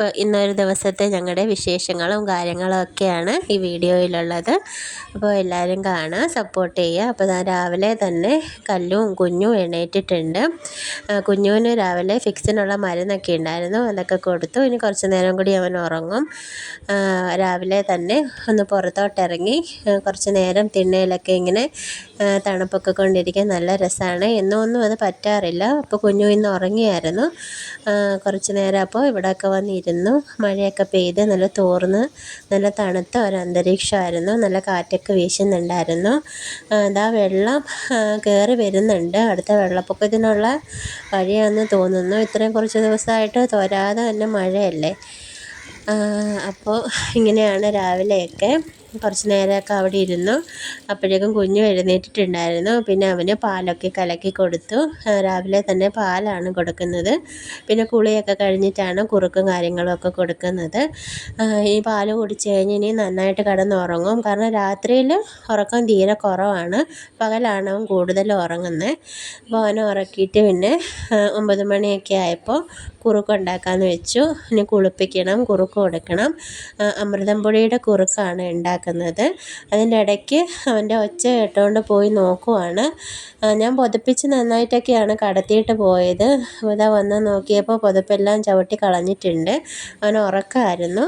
ഇപ്പോൾ ഇന്നൊരു ദിവസത്തെ ഞങ്ങളുടെ വിശേഷങ്ങളും കാര്യങ്ങളും ഒക്കെയാണ് ഈ വീഡിയോയിലുള്ളത്. അപ്പോൾ എല്ലാവരും കാണുക സപ്പോർട്ട് ചെയ്യുക അപ്പോൾ ഞാൻ രാവിലെ തന്നെ കല്ലും കുഞ്ഞും എണീറ്റിട്ടുണ്ട്. കുഞ്ഞുവിന് രാവിലെ ഫിക്സിനുള്ള മരുന്നൊക്കെ ഉണ്ടായിരുന്നു. അതൊക്കെ കൊടുത്തു. ഇനി കുറച്ച് നേരം കൂടി അവൻ ഉറങ്ങും. രാവിലെ തന്നെ ഒന്ന് പുറത്തോട്ടിറങ്ങി കുറച്ച് നേരം തിണ്ണയിലൊക്കെ ഇങ്ങനെ തണുപ്പൊക്കെ കൊണ്ടിരിക്കാൻ നല്ല രസമാണ് എന്നൊന്നും അത് പറ്റാറില്ല. അപ്പോൾ കുഞ്ഞു ഇന്ന് ഉറങ്ങിയായിരുന്നു. കുറച്ച് നേരം അപ്പോൾ ഇവിടെയൊക്കെ വന്നിരുന്നു. ഇരുന്നു മഴയൊക്കെ പെയ്ത് നല്ല തോർന്ന് നല്ല തണുത്ത ഒരു അന്തരീക്ഷമായിരുന്നു. നല്ല കാറ്റൊക്കെ വീശുന്നുണ്ടായിരുന്നു. അതാ വെള്ളം കയറി വരുന്നുണ്ട്. അടുത്ത വെള്ളപ്പൊക്കത്തിനുള്ള വഴിയാണെന്ന് തോന്നുന്നു. ഇത്രയും കുറച്ച് ദിവസമായിട്ട് തോരാതെ തന്നെ മഴയല്ലേ? അപ്പോൾ ഇങ്ങനെയാണ് രാവിലെയൊക്കെ. കുറച്ച് നേരമൊക്കെ അവിടെ ഇരുന്നു. അപ്പോഴേക്കും കുഞ്ഞു എഴുന്നേറ്റിട്ടുണ്ടായിരുന്നു. പിന്നെ അവന് പാലൊക്കെ കലക്കി കൊടുത്തു. രാവിലെ തന്നെ പാലാണ് കൊടുക്കുന്നത്. പിന്നെ കുളിയൊക്കെ കഴിഞ്ഞിട്ടാണ് കുറുക്കും കാര്യങ്ങളൊക്കെ കൊടുക്കുന്നത്. ഈ പാൽ കുടിച്ച് കഴിഞ്ഞ് ഇനി നന്നായിട്ട് കിടന്നുറങ്ങും. കാരണം രാത്രിയിൽ ഉറക്കം തീരെ കുറവാണ്. പകലാണ് അവൻ കൂടുതൽ ഉറങ്ങുന്നത്. അപ്പോൾ അവനെ ഉറക്കിയിട്ട് പിന്നെ ഒമ്പത് മണിയൊക്കെ ആയപ്പോൾ കുറുക്കുണ്ടാക്കാമെന്ന് വെച്ചു. ഇനി കുളിപ്പിക്കണം കുറുക്ക് കൊടുക്കണം. അമൃതം പൊടിയുടെ കുറുക്കാണ് ഉണ്ടാക്കുന്നത്. അതിന്റെ ഇടയ്ക്ക് അവന്റെ ഒച്ച കേട്ടുകൊണ്ട് പോയി നോക്കുവാണ്. ഞാൻ പുതപ്പിച്ച് നന്നായിട്ടൊക്കെയാണ് കടത്തിയിട്ട് പോയത്. ഇതാ വന്ന് നോക്കിയപ്പോൾ പുതപ്പെല്ലാം ചവിട്ടി കളഞ്ഞിട്ടുണ്ട്. അവൻ ഉറക്കമായിരുന്നു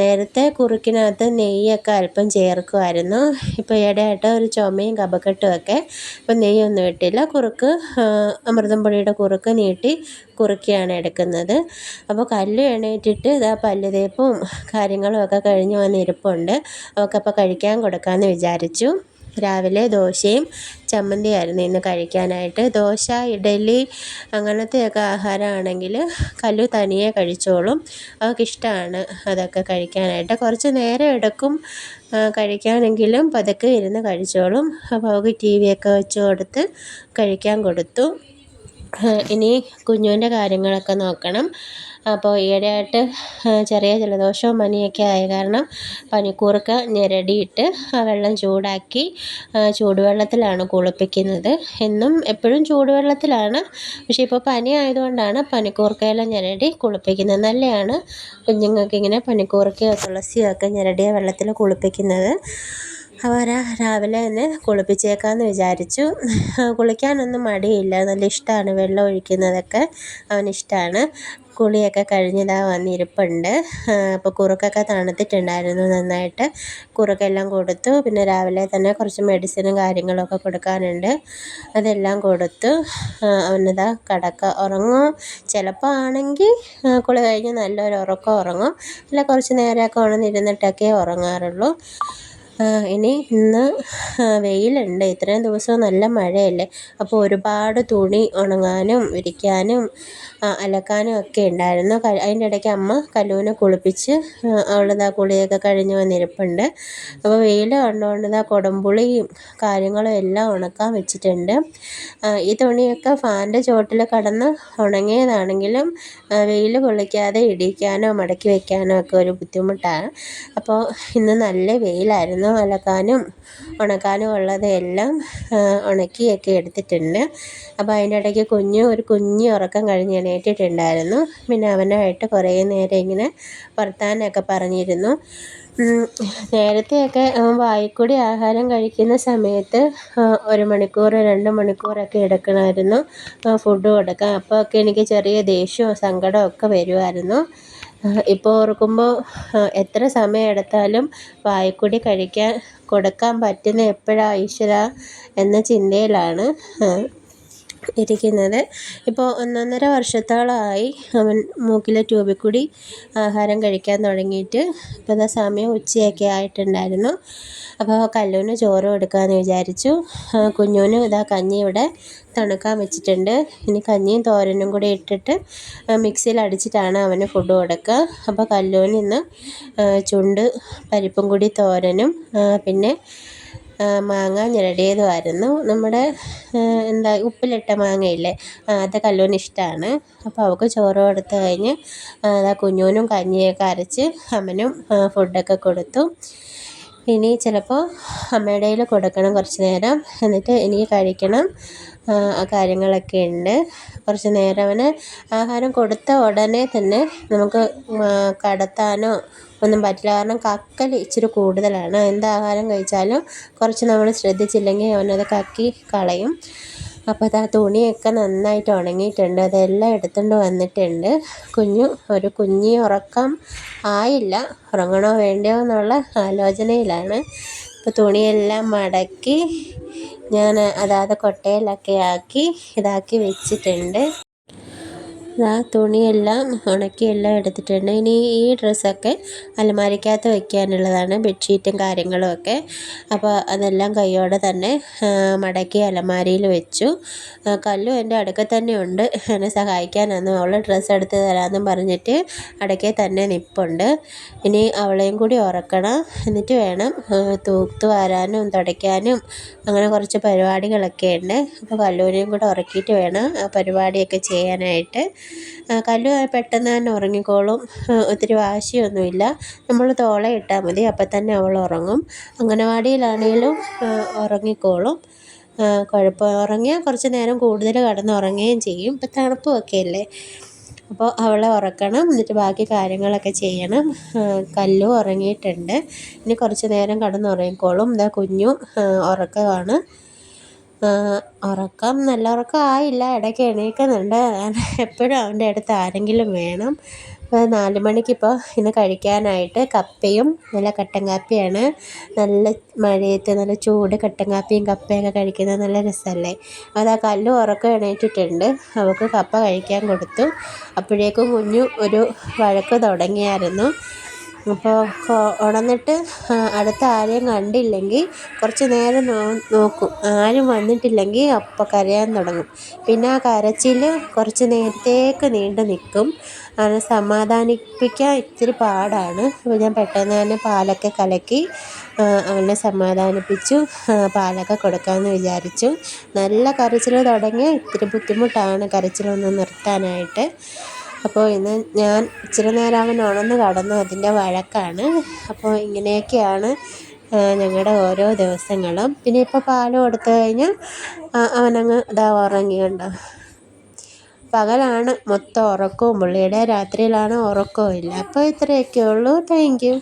നേരത്തെ കുറുക്കിനകത്ത് നെയ്യൊക്കെ അല്പം ചേർക്കുമായിരുന്നു. ഇപ്പോൾ ഇടയായിട്ട് ഒരു ചുമയും കപക്കെട്ടുമൊക്കെ ഇപ്പം നെയ്യൊന്നും ഇട്ടില്ല. കുറുക്ക് അമൃതം പൊടിയുടെ കുറുക്ക് നീട്ടി കുറുക്കിയാണ് എടുക്കുന്നത്. അപ്പോൾ കല്ല് എണീറ്റിട്ട് ഇതാ പല്ല് തേപ്പും കാര്യങ്ങളും ഒക്കെ കഴിഞ്ഞ് വന്നിരിപ്പുണ്ട്. അവൾക്കപ്പോൾ കഴിക്കാൻ കൊടുക്കാമെന്ന് വിചാരിച്ചു. രാവിലെ ദോശയും ചമ്മന്തിയായിരുന്നു ഇന്ന് കഴിക്കാനായിട്ട്. ദോശ ഇഡലി അങ്ങനത്തെയൊക്കെ ആഹാരമാണെങ്കിൽ കല്ലു തനിയെ കഴിച്ചോളും. അവൾക്കിഷ്ടമാണ് അതൊക്കെ കഴിക്കാനായിട്ട്. കുറച്ച് നേരം എടുക്കും കഴിക്കാനെങ്കിലും പതുക്കെ ഇരുന്ന് കഴിച്ചോളും. അപ്പോൾ അവൾക്ക് ടി വിയൊക്കെ വെച്ച് കൊടുത്ത് കഴിക്കാൻ കൊടുത്തു. ഇനി കുഞ്ഞുവിന്റെ കാര്യങ്ങളൊക്കെ നോക്കണം. അപ്പോൾ ഈയിടെയായിട്ട് ചെറിയ ജലദോഷവും പനിയൊക്കെ ആയ കാരണം പനിക്കൂർക്ക ഞെരടിയിട്ട് ആ വെള്ളം ചൂടാക്കി ചൂടുവെള്ളത്തിലാണ് കുളിപ്പിക്കുന്നത്. എന്നും എപ്പോഴും ചൂടുവെള്ളത്തിലാണ്. പക്ഷേ ഇപ്പോൾ പനി ആയതുകൊണ്ടാണ് പനിക്കൂർക്കയെല്ലാം ഞെരടി കുളിപ്പിക്കുന്നത്. നല്ലതാണ് കുഞ്ഞുങ്ങൾക്ക് ഇങ്ങനെ പനിക്കൂർക്കയോ തുളസിയോ ഒക്കെ ഞെരടിയ വെള്ളത്തിൽ കുളിപ്പിക്കുന്നത്. അവരെ രാവിലെ തന്നെ കുളിപ്പിച്ചേക്കാമെന്ന് വിചാരിച്ചു. കുളിക്കാനൊന്നും മടിയില്ല. നല്ല ഇഷ്ടമാണ് വെള്ളം ഒഴിക്കുന്നതൊക്കെ. അവനിഷ്ടമാണ് കുളിയൊക്കെ കഴിഞ്ഞിതാ വന്നിരിപ്പുണ്ട്. അപ്പോൾ കുറുക്കൊക്കെ തണുത്തിട്ടുണ്ടായിരുന്നു നന്നായിട്ട്. കുറുക്കെല്ലാം കൊടുത്തു. പിന്നെ രാവിലെ തന്നെ കുറച്ച് മെഡിസിനും കാര്യങ്ങളൊക്കെ കൊടുക്കാനുണ്ട്. അതെല്ലാം കൊടുത്തു. അവനിതാ കിടക്ക ഉറങ്ങും. ചിലപ്പോൾ ആണെങ്കിൽ കുളി കഴിഞ്ഞ് നല്ലൊരു ഉറക്കം ഉറങ്ങും. അല്ല കുറച്ച് നേരമൊക്കെ ഉണർന്നിരുന്നിട്ടൊക്കെ ഉറങ്ങാറുള്ളൂ. ഇനി ഇന്ന് വെയിലുണ്ട്. ഇത്രയും ദിവസവും നല്ല മഴയല്ലേ? അപ്പോൾ ഒരുപാട് തുണി ഉണങ്ങാനും വിരിക്കാനും അലക്കാനും ഒക്കെ ഉണ്ടായിരുന്നു. അതിന്റെ ഇടയ്ക്ക് അമ്മ കല്ലുവിനെ കുളിപ്പിച്ച് അവളിതാ കുളിയൊക്കെ കഴിഞ്ഞ് വന്നിരിപ്പുണ്ട്. അപ്പോൾ വെയിൽ കണ്ടുകൊണ്ട് ഇതാ കുടംപുളിയും കാര്യങ്ങളും എല്ലാം ഉണക്കാൻ വെച്ചിട്ടുണ്ട്. ഈ തുണിയൊക്കെ ഫാന്റെ ചുവട്ടിൽ കടന്ന് ഉണങ്ങിയതാണെങ്കിലും വെയിൽ കൊള്ളിക്കാതെ ഇടിക്കാനോ മടക്കി വയ്ക്കാനോ ഒക്കെ ഒരു ബുദ്ധിമുട്ടാണ്. അപ്പോൾ ഇന്ന് നല്ല വെയിലായിരുന്നു. ഒന്ന് അലക്കാനും ഉണക്കാനും ഉള്ളതെല്ലാം ഉണക്കിയൊക്കെ എടുത്തിട്ടുണ്ട്. അപ്പോൾ അതിന്റെ ഇടയ്ക്ക് കുഞ്ഞ് ഒരു കുഞ്ഞ് ഉറക്കം കഴിഞ്ഞ് എണീറ്റിട്ടുണ്ടായിരുന്നു. പിന്നെ അവനായിട്ട് കുറേ നേരം ഇങ്ങനെ വർത്താനമൊക്കെ പറഞ്ഞിരുന്നു. നേരത്തെയൊക്കെ വായിക്കൂടി ആഹാരം കഴിക്കുന്ന സമയത്ത് ഒരു മണിക്കൂർ രണ്ട് മണിക്കൂറൊക്കെ എടുക്കണമായിരുന്നു ഫുഡ് കൊടുക്കാൻ. അപ്പോഴൊക്കെ എനിക്ക് ചെറിയ ദേഷ്യവും സങ്കടവും ഒക്കെ വരുമായിരുന്നു ഇപ്പോൾ ഓർക്കുമ്പോൾ എത്ര സമയം എടുത്താലും വായിക്കൂടി കഴിക്കാൻ കൊടുക്കാൻ പറ്റുന്ന എപ്പോഴാണ് ഈശ്വരാ എന്ന ചിന്തയിലാണ് ഇരിക്കുന്നത്. ഇപ്പോൾ ഒന്നൊന്നര വർഷത്തോളമായി അവൻ മൂക്കിലെ ട്യൂബിൽ കൂടി ആഹാരം കഴിക്കാൻ തുടങ്ങിയിട്ട് ഇപ്പോൾ ഇതാ സമയം ഉച്ചയൊക്കെ ആയിട്ടുണ്ടായിരുന്നു. അപ്പോൾ കല്ലൂന് ചോറ് കൊടുക്കാമെന്ന് വിചാരിച്ചു. കുഞ്ഞുവിന് ഇതാ കഞ്ഞി ഇവിടെ തണുക്കാൻ വെച്ചിട്ടുണ്ട്. ഇനി കഞ്ഞിയും തോരനും കൂടി ഇട്ടിട്ട് മിക്സിയിൽ അടിച്ചിട്ടാണ് അവന് ഫുഡ് കൊടുക്കുക. അപ്പോൾ കല്ലൂന് ഇന്ന് ചുണ്ട് പരിപ്പും കൂടി തോരനും പിന്നെ മാങ്ങ ഞെരടിയതുമായിരുന്നു. നമ്മുടെ എന്താ ഉപ്പിലിട്ട മാങ്ങയില്ലേ അത് കല്ലുവിന് ഇഷ്ടമാണ് അപ്പോൾ അവൾക്ക് ചോറ് കൊടുത്ത് കഴിഞ്ഞ് കുഞ്ഞുവിനും കഞ്ഞിയൊക്കെ അരച്ച് അവനും ഫുഡൊക്കെ കൊടുത്തു. ഇനി ചിലപ്പോൾ അമ്മയുടെ കയ്യിൽ കൊടുക്കണം കുറച്ച് നേരം. എന്നിട്ട് എനിക്ക് കഴിക്കണം. ആ കാര്യങ്ങളൊക്കെ ഉണ്ട്. കുറച്ച് നേരം അവന് ആഹാരം കൊടുത്ത ഉടനെ തന്നെ നമുക്ക് കടത്താനോ ഒന്നും പറ്റില്ല. കാരണം കക്കൽ ഇച്ചിരി കൂടുതലാണ്. എന്ത് ആഹാരം കഴിച്ചാലും കുറച്ച് നമ്മൾ ശ്രദ്ധിച്ചില്ലെങ്കിൽ അവനത് കക്കി കളയും. അപ്പോൾ അത് ആ തുണിയൊക്കെ നന്നായിട്ട് ഉണങ്ങിയിട്ടുണ്ട്. അതെല്ലാം എടുത്തുകൊണ്ട് വന്നിട്ടുണ്ട്. കുഞ്ഞു ഒരു കുഞ്ഞി ഉറക്കം ആയില്ല. ഉറങ്ങണോ വേണ്ടയോ എന്നുള്ള ആലോചനയിലാണ്. അപ്പോൾ തുണിയെല്ലാം മടക്കി ഞാൻ അതാത് കൊട്ടയിലൊക്കെ ആക്കി ഇതാക്കി വെച്ചിട്ടുണ്ട്. ആ തുണിയെല്ലാം ഉണക്കി എല്ലാം എടുത്തിട്ടുണ്ട്. ഇനി ഈ ഡ്രസ്സൊക്കെ അലമാരിക്കകത്ത് വയ്ക്കാനുള്ളതാണ് ബെഡ്ഷീറ്റും കാര്യങ്ങളും ഒക്കെ. അപ്പോൾ അതെല്ലാം കൈയോടെ തന്നെ മടക്കി അലമാരിയിൽ വെച്ചു. കല്ലു എന്റെ അടുക്ക തന്നെ ഉണ്ട്. എന്നെ സഹായിക്കാനെന്ന് അവൾ ഡ്രസ്സ് എടുത്ത് തരാമെന്നും പറഞ്ഞിട്ട് അടക്കെ തന്നെ നിപ്പുണ്ട്. ഇനി അവളെയും കൂടി ഉറക്കണം. എന്നിട്ട് വേണം തൂത്ത് വാരാനും തുടയ്ക്കാനും അങ്ങനെ കുറച്ച് പരിപാടികളൊക്കെ ഉണ്ട്. അപ്പോൾ കല്ലൂരെയും കൂടെ ഉറക്കിയിട്ട് വേണം ആ പരിപാടിയൊക്കെ ചെയ്യാനായിട്ട്. കല്ലു പെട്ടെന്ന് തന്നെ ഉറങ്ങിക്കോളും. ഒത്തിരി വാശിയൊന്നുമില്ല. നമ്മൾ തോളെ ഇട്ടാൽ മതി അപ്പം തന്നെ അവൾ ഉറങ്ങും. അംഗനവാടിയിലാണെങ്കിലും ഉറങ്ങിക്കോളും. കുഴപ്പം ഉറങ്ങിയാൽ കുറച്ച് നേരം കൂടുതൽ കിടന്ന് ഉറങ്ങുകയും ചെയ്യും. ഇപ്പം തണുപ്പുമൊക്കെ അല്ലേ അപ്പോൾ അവളെ ഉറക്കണം എന്നിട്ട് ബാക്കി കാര്യങ്ങളൊക്കെ ചെയ്യണം. കല്ലു ഉറങ്ങിയിട്ടുണ്ട്. ഇനി കുറച്ച് നേരം കിടന്നുറങ്ങിക്കോളും. ഇതാ കുഞ്ഞു ഉറക്കമാണ്. ഉറക്കം നല്ല ഉറക്കം ആയില്ല. ഇടയ്ക്ക് എണീക്കുന്നുണ്ട്. എപ്പോഴും അവന്റെ അടുത്ത് ആരെങ്കിലും വേണം. നാല് മണിക്കിപ്പോൾ ഇന്ന് കഴിക്കാനായിട്ട് കപ്പയും നല്ല കട്ടൻ കാപ്പിയാണ്. നല്ല മഴയത്ത് നല്ല ചൂട് കട്ടൻ കാപ്പിയും കപ്പയൊക്കെ കഴിക്കുന്നത് നല്ല രസമല്ലേ? അത് ആ കല്ലു ഉറക്കം എണീറ്റിട്ടുണ്ട്. അവൾക്ക് കപ്പ കഴിക്കാൻ കൊടുത്തു. അപ്പോഴേക്കും കുഞ്ഞു ഒരു വഴക്ക് തുടങ്ങിയായിരുന്നു. അപ്പോൾ ഉണർന്നിട്ട് അടുത്ത ആരെയും കണ്ടില്ലെങ്കിൽ കുറച്ച് നേരം നോക്കും. ആരും വന്നിട്ടില്ലെങ്കിൽ അപ്പോൾ കരയാൻ തുടങ്ങും. പിന്നെ ആ കരച്ചിൽ കുറച്ച് നേരത്തേക്ക് നീണ്ടു നിൽക്കും. അത് സമാധാനിപ്പിക്കാൻ ഇത്തിരി പാടാണ്. അപ്പോൾ ഞാൻ പെട്ടെന്ന് തന്നെ പാലൊക്കെ കലക്കി അവനെ സമാധാനിപ്പിച്ചു പാലൊക്കെ കൊടുക്കാമെന്ന് വിചാരിച്ചു. നല്ല കരച്ചിൽ തുടങ്ങിയാൽ ഇത്തിരി ബുദ്ധിമുട്ടാണ് കരച്ചിലൊന്ന് നിർത്താനായിട്ട്. അപ്പോൾ ഇന്ന് ഞാൻ ഇച്ചിരി നേരം അവൻ ഉണർന്ന് കിടന്നു. അതിന്റെ വഴക്കാണ്. അപ്പോൾ ഇങ്ങനെയൊക്കെയാണ് ഞങ്ങളുടെ ഓരോ ദിവസങ്ങളും. പിന്നെ ഇപ്പോൾ പാൽ കൊടുത്തു കഴിഞ്ഞാൽ അവനങ്ങ് ഇതാ ഉറങ്ങിയുണ്ടോ പകലാണ് മൊത്തം ഉറക്കവും. പുള്ളിയുടെ രാത്രിയിലാണ് ഉറക്കവും ഇല്ല. അപ്പോൾ ഇത്രയൊക്കെ ഉള്ളൂ താങ്ക് യു